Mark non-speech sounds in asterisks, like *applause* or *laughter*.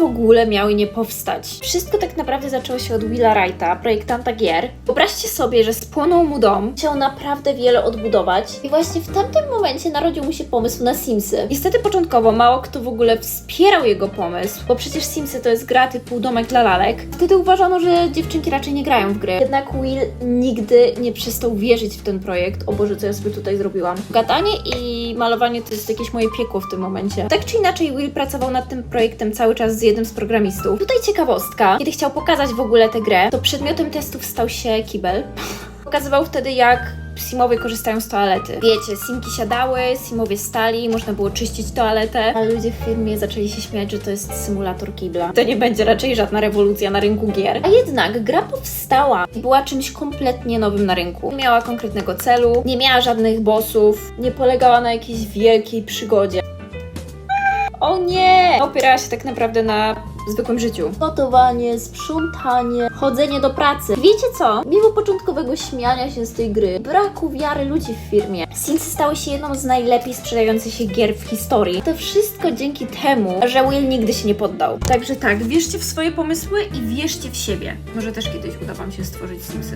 w ogóle miały nie powstać? Wszystko tak naprawdę zaczęło się od Willa Wrighta, projektanta gier. Wyobraźcie sobie, że spłonął mu dom, chciał naprawdę wiele odbudować i właśnie w tamtym momencie narodził mu się pomysł na Simsy. Niestety początkowo mało kto w ogóle wspierał jego pomysł, bo przecież Simsy to jest gra typu domek dla lalek. Wtedy uważano, że dziewczynki raczej nie grają w gry. Jednak Will nigdy nie przestał wierzyć w ten projekt. O Boże, co ja sobie tutaj zrobiłam. Gadanie i malowanie to jest jakieś moje piekło w tym momencie. Tak czy inaczej, Will pracował nad tym projektem cały czas z jednym z programistów. Tutaj ciekawostka. Kiedy chciał pokazać w ogóle tę grę, to przedmiotem testów stał się kibel. *laughs* Pokazywał wtedy, jak Simowie korzystają z toalety. Wiecie, Simki siadały, Simowie stali, można było czyścić toaletę, ale ludzie w firmie zaczęli się śmiać, że to jest symulator kibla. To nie będzie raczej żadna rewolucja na rynku gier. A jednak gra powstała i była czymś kompletnie nowym na rynku. Nie miała konkretnego celu, nie miała żadnych bossów, nie polegała na jakiejś wielkiej przygodzie. O nie! Opierała się tak naprawdę na zwykłym życiu. Gotowanie, sprzątanie, chodzenie do pracy. Wiecie co? Mimo początkowego śmiania się z tej gry, braku wiary ludzi w firmie, Simsy stały się jedną z najlepiej sprzedających się gier w historii. To wszystko dzięki temu, że Will nigdy się nie poddał. Także tak, wierzcie w swoje pomysły i wierzcie w siebie. Może też kiedyś uda Wam się stworzyć Simsy.